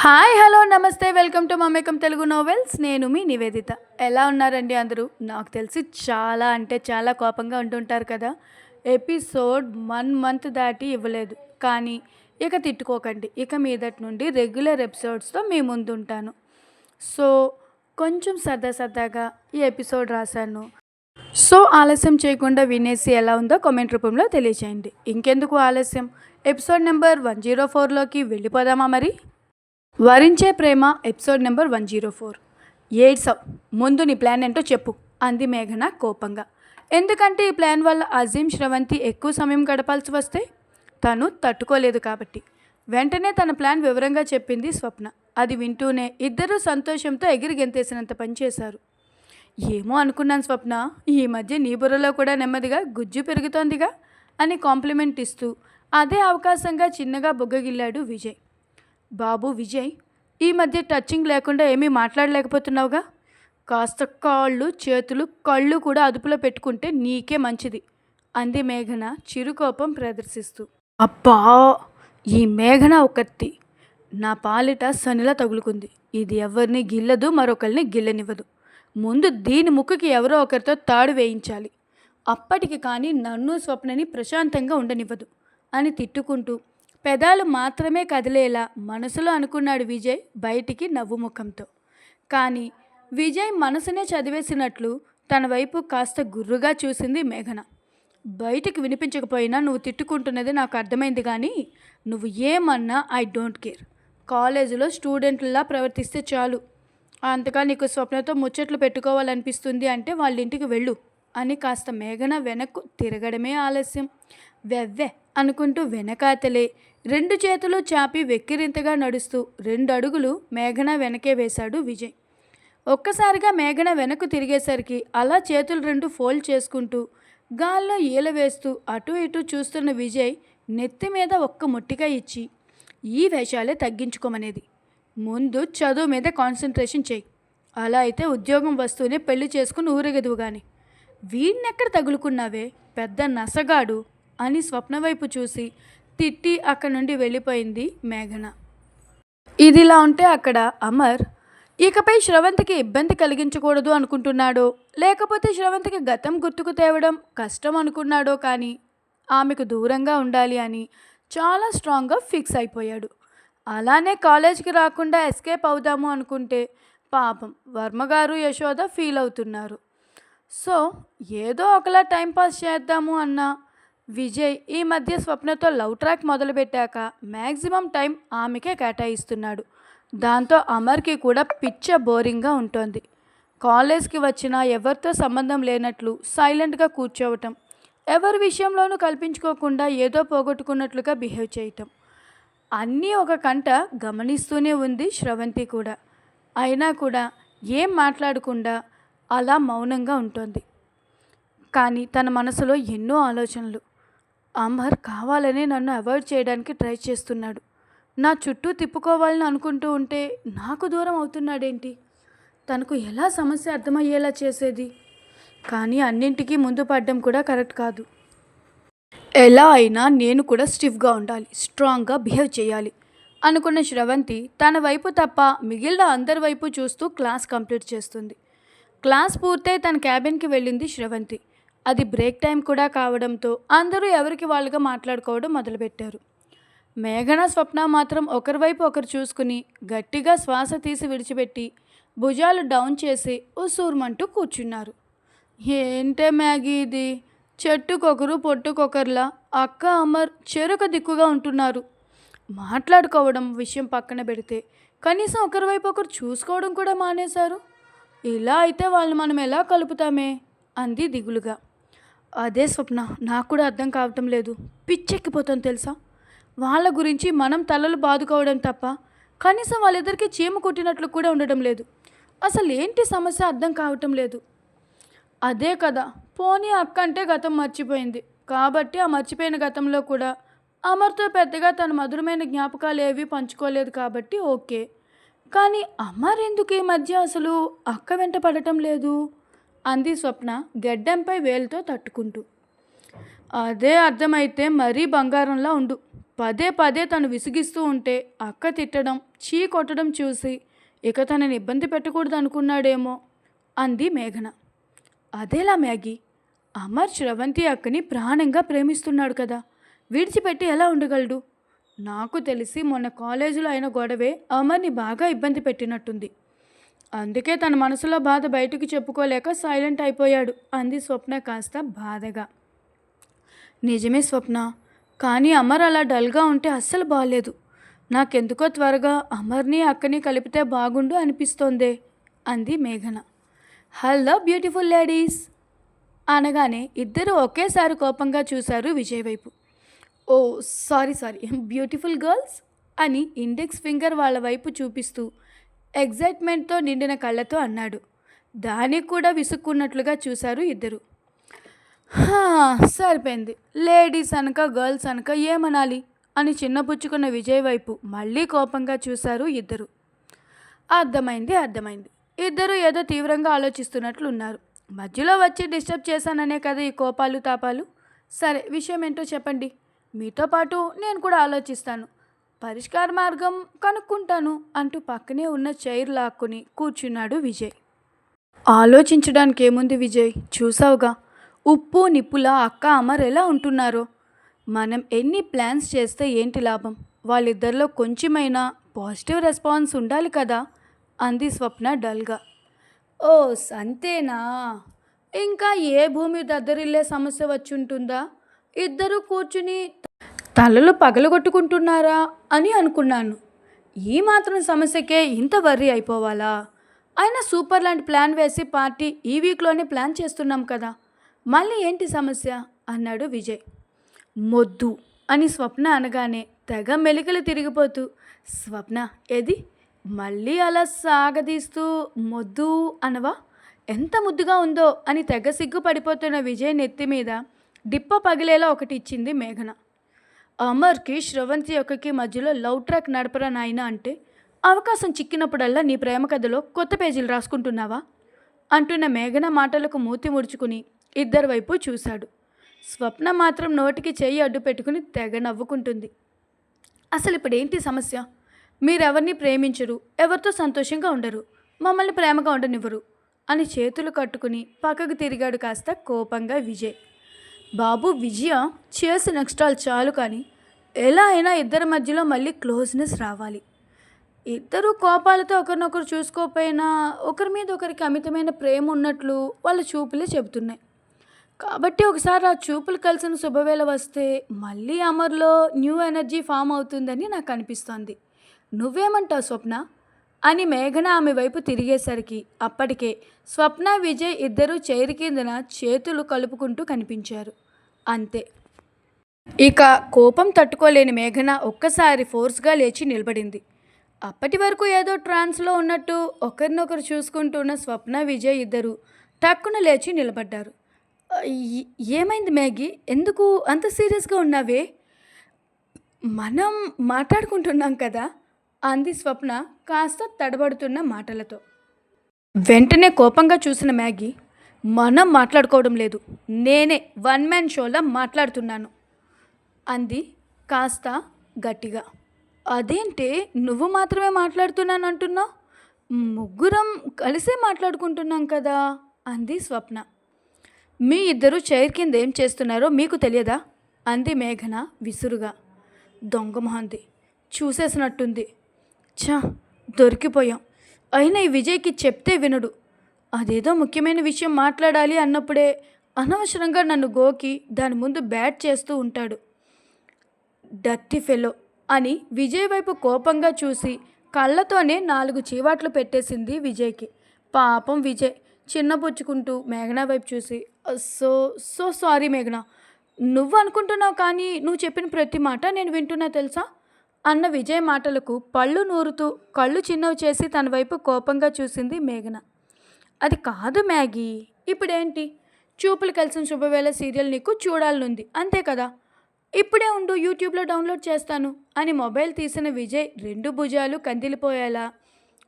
Hi hello నమస్తే welcome to Mamekam Telugu novels. నేను మీ నివేదిత. ఎలా ఉన్నారండి అందరూ? నాకు తెలిసి చాలా అంటే చాలా కోపంగా ఉంటుంటారు కదా. ఎపిసోడ్ వన్ మంత్ దాటి ఇవ్వలేదు. కానీ ఇక తిట్టుకోకండి. ఇక మీదటి నుండి రెగ్యులర్ ఎపిసోడ్స్తో మీ ముందు ఉంటాను సో కొంచెం సరదా సరదాగా ఈ ఎపిసోడ్ రాశాను. సో ఆలస్యం చేయకుండా వినేసి ఎలా ఉందో కామెంట్ రూపంలో తెలియచేయండి. ఇంకెందుకు ఆలస్యం? ఎపిసోడ్ నెంబర్ వన్ జీరో ఫోర్లోకి వెళ్ళిపోదామా మరి? వరించే ప్రేమ episode number one zero four. ఏడ్సవ్ ముందు నీ ప్లాన్ ఏంటో చెప్పు. అంది మేఘన కోపంగా. ఎందుకంటే ఈ ప్లాన్ వల్ల అజీం శ్రవంతి ఎక్కువ సమయం గడపాల్సి వస్తే తను తట్టుకోలేదు కాబట్టి. వెంటనే తన ప్లాన్ వివరంగా చెప్పింది స్వప్న. అది వింటూనే ఇద్దరూ సంతోషంతో ఎగిరి గెంతేసినంత పనిచేశారు ఏమో అనుకున్నాను స్వప్న. ఈ మధ్య నీ బుర్రలో కూడా నెమ్మదిగా గుజ్జు పెరుగుతోందిగా అని కాంప్లిమెంట్ ఇస్తూ అదే అవకాశంగా చిన్నగా బుగ్గగిల్లాడు విజయ్. బాబు విజయ్ ఈ మధ్య టచ్చింగ్ లేకుండా ఏమీ మాట్లాడలేకపోతున్నావుగా? కాస్త కాళ్ళు చేతులు కళ్ళు కూడా అదుపులో పెట్టుకుంటే నీకే మంచిది అంది మేఘన చిరుకోపం ప్రదర్శిస్తూ. అబ్బా ఈ మేఘన ఒకత్తి నా పాలిట సనిలా తగులుకుంది. ఇది ఎవరిని గిల్లదు మరొకరిని గిల్లనివ్వదు. ముందు దీని ముక్కుకి ఎవరో ఒకరితో తాడు వేయించాలి. అప్పటికి కానీ నన్ను స్వప్నని ప్రశాంతంగా ఉండనివ్వదు అని తిట్టుకుంటూ పెదాలు మాత్రమే కదిలేలా మనసులో అనుకున్నాడు విజయ్ బయటికి నవ్వు ముఖంతో కానీ విజయ్ మనసునే చదివేసినట్లు తన వైపు కాస్త గుర్రుగా చూసింది మేఘన. బయటికి వినిపించకపోయినా నువ్వు తిట్టుకుంటున్నది నాకు అర్థమైంది కానీ నువ్వు ఏమన్నా ఐ డోంట్ కేర్. కాలేజీలో స్టూడెంట్లా ప్రవర్తిస్తే చాలు. అంతగా నీకు స్వప్నతో ముచ్చట్లు పెట్టుకోవాలనిపిస్తుంది అంటే వాళ్ళ ఇంటికి వెళ్ళు అని కాస్త మేఘన వెనక్కు తిరగడమే ఆలస్యం. వెవ్వె అనుకుంటూ వెనకాతలే రెండు చేతులు చాపి వెక్కిరింతగా నడుస్తూ రెండు అడుగులు మేఘన వెనకే వేశాడు విజయ్. ఒక్కసారిగా మేఘన వెనక్కు తిరిగేసరికి అలా చేతులు రెండు ఫోల్డ్ చేసుకుంటూ గాల్లో ఈల వేస్తూ అటు ఇటు చూస్తున్న విజయ్ నెత్తి మీద ఒక్క ముట్టిగా ఇచ్చి ఈ వేషాలే తగ్గించుకోమనేది. ముందు చదువు మీద కాన్సన్ట్రేషన్ చేయి. అలా అయితే ఉద్యోగం వస్తూనే పెళ్ళి చేసుకుని ఊరేగదువు కానీ వీడినెక్కడ తగులుకున్నావే? పెద్ద నసగాడు అని స్వప్న వైపు చూసి తిట్టి అక్కడి నుండి వెళ్ళిపోయింది మేఘన. ఇదిలా ఉంటే అక్కడ అమర్ ఇకపై శ్రవంతికి ఇబ్బంది కలిగించకూడదు అనుకుంటున్నాడో. లేకపోతే శ్రవంతికి గతం గుర్తుకు తేవడం కష్టం అనుకున్నాడో కానీ ఆమెకు దూరంగా ఉండాలి అని చాలా స్ట్రాంగ్గా ఫిక్స్ అయిపోయాడు. అలానే కాలేజ్కి రాకుండా ఎస్కేప్ అవుదాము అనుకుంటే పాపం వర్మగారు యశోద ఫీల్ అవుతున్నారు. సో ఏదో ఒకలా టైంపాస్ చేద్దాము అన్నా విజయ్ ఈ మధ్య స్వప్నతో లవ్ ట్రాక్ మొదలుపెట్టాక మ్యాక్సిమం టైం ఆమెకే కేటాయిస్తున్నాడు. దాంతో అమర్కి కూడా పిచ్చ బోరింగ్గా ఉంటుంది. కాలేజ్కి వచ్చినా ఎవరితో సంబంధం లేనట్లు సైలెంట్గా కూర్చోవటం ఎవరి విషయంలోనూ కల్పించుకోకుండా ఏదో పోగొట్టుకున్నట్లుగా బిహేవ్ చేయటం. అన్నీ ఒక కంట గమనిస్తూనే ఉంది శ్రవంతి కూడా. అయినా కూడా ఏం మాట్లాడకుండా అలా మౌనంగా ఉంటుంది. కానీ తన మనసులో ఎన్నో ఆలోచనలు. అమర్ కావాలనే నన్ను అవాయిడ్ చేయడానికి ట్రై చేస్తున్నాడు. నా చుట్టూ తిప్పుకోవాలని అనుకుంటూ ఉంటే నాకు దూరం అవుతున్నాడేంటి? తనకు ఎలా సమస్య అర్థమయ్యేలా చేసేది? కానీ అన్నింటికీ ముందు పడ్డం కూడా కరెక్ట్ కాదు. ఎలా అయినా నేను కూడా స్టిఫ్గా ఉండాలి స్ట్రాంగ్గా బిహేవ్ చేయాలి అనుకున్న శ్రవంతి తన వైపు తప్ప మిగిలిన అందరి వైపు చూస్తూ క్లాస్ కంప్లీట్ చేస్తుంది. క్లాస్ పూర్తయి తన క్యాబిన్కి వెళ్ళింది శ్రవంతి. అది బ్రేక్ టైం కూడా కావడంతో అందరూ ఎవరికి వాళ్ళుగా మాట్లాడుకోవడం మొదలుపెట్టారు. మేఘన స్వప్న మాత్రం ఒకరి వైపు ఒకరు చూసుకుని గట్టిగా శ్వాస తీసి విడిచిపెట్టి భుజాలు డౌన్ చేసి ఉసూర్మంటూ కూర్చున్నారు. ఏంటే మ్యాగీ ఇది? చెట్టుకొకరు పొట్టుకొకర్లా? అక్క అమర్ చెరుక దిక్కుగా ఉంటున్నారు. మాట్లాడుకోవడం విషయం పక్కన పెడితే కనీసం ఒకరి వైపు ఒకరు చూసుకోవడం కూడా మానేశారు. ఇలా అయితే వాళ్ళు మనం ఎలా కలుపుతామే? అంది దిగులుగా. అదే స్వప్న నాకు కూడా అర్థం కావటం లేదు. పిచ్చెక్కిపోతాం తెలుసా? వాళ్ళ గురించి మనం తలలు బాదుకోవడం తప్ప కనీసం వాళ్ళిద్దరికీ చీమ కొట్టినట్లు కూడా ఉండడం లేదు. అసలు ఏంటి సమస్య అర్థం కావటం లేదు. అదే కదా పోనీ అక్క అంటే గతం మర్చిపోయింది. కాబట్టి ఆ మర్చిపోయిన గతంలో కూడా అమర్తో పెద్దగా తన మధురమైన జ్ఞాపకాలు ఏవి పంచుకోలేదు కాబట్టి ఓకే. కానీ అమర్ ఎందుకు ఈ మధ్య అసలు అక్క వెంట పడటం లేదు? అంది స్వప్న గెడ్డంపై వేలుతో తట్టుకుంటూ. అదే అర్థమైతే మరీ బంగారంలా ఉండు. పదే పదే తను విసిగిస్తూ ఉంటే అక్క తిట్టడం చీ కొట్టడం చూసి ఇక తనని ఇబ్బంది పెట్టకూడదు అనుకున్నాడేమో అంది మేఘన. అదేలా మ్యాగీ? అమర్ శ్రవంతి అక్కని ప్రాణంగా ప్రేమిస్తున్నాడు కదా. విడిచిపెట్టి ఎలా ఉండగలడు? నాకు తెలిసి మొన్న కాలేజీలో అయిన గొడవే అమర్ని బాగా ఇబ్బంది పెట్టినట్టుంది. అందుకే తన మనసులో బాధ బయటకు చెప్పుకోలేక సైలెంట్ అయిపోయాడు. అంది స్వప్న కాస్త బాధగా. నిజమే స్వప్న కానీ అమర్ అలా డల్గా ఉంటే అస్సలు బాగాలేదు నాకెందుకో త్వరగా అమర్ని అక్కని కలిపితే బాగుండు అనిపిస్తోందే అంది మేఘన. హలో బ్యూటిఫుల్ లేడీస్ అనగానే ఇద్దరు ఒకేసారి కోపంగా చూశారు విజయ్ వైపు. Oh sorry sorry beautiful girls అని ఇండెక్స్ ఫింగర్ వాళ్ళ వైపు చూపిస్తూ ఎగ్జైట్మెంట్తో నిండిన కళ్ళతో అన్నాడు. దానికి కూడా విసుక్కున్నట్లుగా చూశారు ఇద్దరు. సరిపోయింది. లేడీస్ అనక గర్ల్స్ అనక ఏమనాలి? అని చిన్నపుచ్చుకున్న విజయ్ వైపు మళ్ళీ కోపంగా చూశారు ఇద్దరు. అర్థమైంది అర్థమైంది. ఇద్దరు ఏదో తీవ్రంగా ఆలోచిస్తున్నట్లు ఉన్నారు మధ్యలో వచ్చి డిస్టర్బ్ చేశాననే కదా ఈ కోపాలు తాపాలు? సరే విషయం ఏంటో చెప్పండి. మీతో పాటు నేను కూడా ఆలోచిస్తాను. పరిష్కార మార్గం కనుక్కుంటాను అంటూ పక్కనే ఉన్న చైర్ లాక్కుని కూర్చున్నాడు విజయ్. ఆలోచించడానికి ఏముంది విజయ్? చూసావుగా? ఉప్పు నిప్పులా అక్క అమర్ ఎలా ఉంటున్నారో? మనం ఎన్ని ప్లాన్స్ చేస్తే ఏంటి లాభం? వాళ్ళిద్దరిలో కొంచెమైనా పాజిటివ్ రెస్పాన్స్ ఉండాలి కదా? అంది స్వప్న డల్గా. ఓ అంతేనా ఇంకా ఏ భూమి దద్దరిల్లే సమస్య వచ్చి ఉంటుందా ఇద్దరు కూర్చుని తలలు పగలగొట్టుకుంటున్నారా అని అనుకున్నాను. ఈ మాత్రం సమస్యకే ఇంత వర్రీ అయిపోవాలా? అయినా సూపర్ లాంటి ప్లాన్ వేసి పార్టీ ఈ వీక్లోనే ప్లాన్ చేస్తున్నాం కదా. మళ్ళీ ఏంటి సమస్య? అన్నాడు విజయ్. మొద్దు అని స్వప్న అనగానే తెగ మెలికలు తిరిగిపోతూ స్వప్న ఏది? మళ్ళీ అలా సాగదీస్తూ మొద్దు అనవా? ఎంత ముద్దుగా ఉందో అని తెగ సిగ్గు పడిపోతున్న విజయ్ నెత్తి మీద డిప్ప పగిలేలా ఒకటి ఇచ్చింది మేఘన. అమర్కి శ్రవంతి యొక్కకి మధ్యలో లవ్ ట్రాక్ నడపరా నాయన అంటే అవకాశం చిక్కినప్పుడల్లా నీ ప్రేమ కథలో కొత్త పేజీలు రాసుకుంటున్నావా? అంటున్న మేఘన మాటలకు మూతి ముడుచుకుని ఇద్దరి వైపు చూశాడు. స్వప్న మాత్రం నోటికి చేయి అడ్డు పెట్టుకుని తెగ నవ్వుకుంటుంది. అసలు ఇప్పుడు ఏంటి సమస్య? మీరెవరిని ప్రేమించరు ఎవరితో సంతోషంగా ఉండరు మమ్మల్ని ప్రేమగా ఉండనివ్వరు అని చేతులు కట్టుకుని పక్కకు తిరిగాడు కాస్త కోపంగా విజయ్. బాబు విజయ చేసిన ఎక్స్ట్రాలు చాలు కానీ ఎలా అయినా ఇద్దరి మధ్యలో మళ్ళీ క్లోజ్నెస్ రావాలి. ఇద్దరు కోపాలతో ఒకరినొకరు చూసుకోకపోయినా ఒకరి మీద ఒకరికి అమితమైన ప్రేమ ఉన్నట్లు వాళ్ళ చూపులే చెబుతున్నాయి. కాబట్టి ఒకసారి ఆ చూపులు కలిసిన శుభవేళ వస్తే మళ్ళీ అమర్లో న్యూ ఎనర్జీ ఫామ్ అవుతుందని నాకు అనిపిస్తోంది. నువ్వేమంటావు స్వప్న? అని మేఘన ఆమె వైపు తిరిగేసరికి అప్పటికే స్వప్న విజయ్ ఇద్దరూ చైరు కిందన చేతులు కలుపుకుంటూ కనిపించారు. అంతే. ఇక కోపం తట్టుకోలేని మేఘన ఒక్కసారి ఫోర్స్గా లేచి నిలబడింది. అప్పటి వరకు ఏదో ట్రాన్స్లో ఉన్నట్టు ఒకరినొకరు చూసుకుంటున్న స్వప్న విజయ్ ఇద్దరు టక్కున లేచి నిలబడ్డారు. ఏమైంది మ్యాగీ ఎందుకు అంత సీరియస్గా ఉన్నావే? మనం మాట్లాడుకుంటున్నాం కదా? అంది స్వప్న కాస్త తడబడుతున్న మాటలతో. వెంటనే కోపంగా చూసిన మ్యాగీ మనం మాట్లాడుకోవడం లేదు. నేనే వన్ మ్యాన్ షోలా మాట్లాడుతున్నాను. అంది కాస్త గట్టిగా. అదేంటే నువ్వు మాత్రమే మాట్లాడుతున్నాను అంటున్నావు ముగ్గురం కలిసే మాట్లాడుకుంటున్నాం కదా? అంది స్వప్న. మీ ఇద్దరు చైర్ కింద ఏం చేస్తున్నారో మీకు తెలియదా? అంది మేఘన విసురుగా. దొంగ మొహంది. చూసేసినట్టుంది. ఛా దొరికిపోయాం. అయినా ఈ విజయ్కి చెప్తే వినడు. అదేదో ముఖ్యమైన విషయం మాట్లాడాలి అన్నప్పుడే అనవసరంగా నన్ను గోకి దాని ముందు బ్యాట్ చేస్తూ ఉంటాడు. డర్టీ ఫెలో అని విజయ్ వైపు కోపంగా చూసి కళ్ళతోనే నాలుగు చీవాట్లు పెట్టేసింది విజయ్కి. పాపం విజయ్ చిన్నపుచ్చుకుంటూ మేఘన వైపు చూసి సో సో సారీ మేఘన. నువ్వు అనుకుంటున్నావు కానీ నువ్వు చెప్పిన ప్రతి మాట నేను వింటున్నా తెలుసా? అన్న విజయ్ మాటలకు పళ్ళు నూరుతూ కళ్ళు చిన్నవి చేసి తన వైపు కోపంగా చూసింది మేఘన. అది కాదు మ్యాగీ. ఇప్పుడేంటి? చూపులు కలిసిన శుభవేళ సీరియల్ నీకు చూడాలనుంది. అంతే కదా? ఇప్పుడే ఉండు యూట్యూబ్లో డౌన్లోడ్ చేస్తాను అని మొబైల్ తీసిన విజయ్ రెండు భుజాలు కందిలిపోయేలా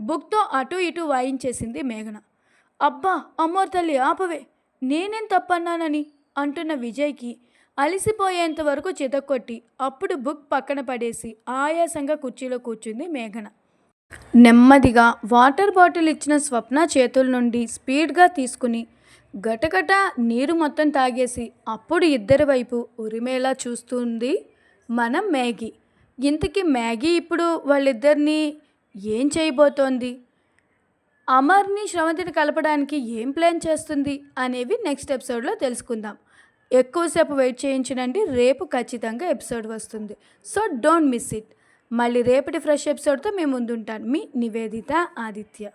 బుక్తో అటు ఇటు వాయించేసింది మేఘన. అబ్బా అమ్మోర్ తల్లి ఆపవే. నేనేం తప్పన్నానని అంటున్న విజయ్కి అలసిపోయేంత వరకు చితక్కొట్టి అప్పుడు బుక్ పక్కన పడేసి ఆయాసంగా కుర్చీలో కూర్చుంది మేఘన. నెమ్మదిగా వాటర్ బాటిల్ ఇచ్చిన స్వప్న చేతుల నుండి స్పీడ్గా తీసుకుని గటగట నీరు మొత్తం తాగేసి అప్పుడు ఇద్దరి వైపు ఉరిమేలా చూస్తుంది మన మ్యాగీ. ఇంతకీ మ్యాగీ ఇప్పుడు వాళ్ళిద్దరినీ ఏం చేయబోతోంది? అమర్ని శ్రవంతిని కలపడానికి ఏం ప్లాన్ చేస్తుంది అనేవి నెక్స్ట్ ఎపిసోడ్లో తెలుసుకుందాం. ఎక్కువసేపు వెయిట్ చేయించనండి రేపు ఖచ్చితంగా ఎపిసోడ్ వస్తుంది. So don't miss it. మళ్ళీ రేపటి ఫ్రెష్ ఎపిసోడ్తో మేము ముందుంటాను మీ నివేదిత ఆదిత్య.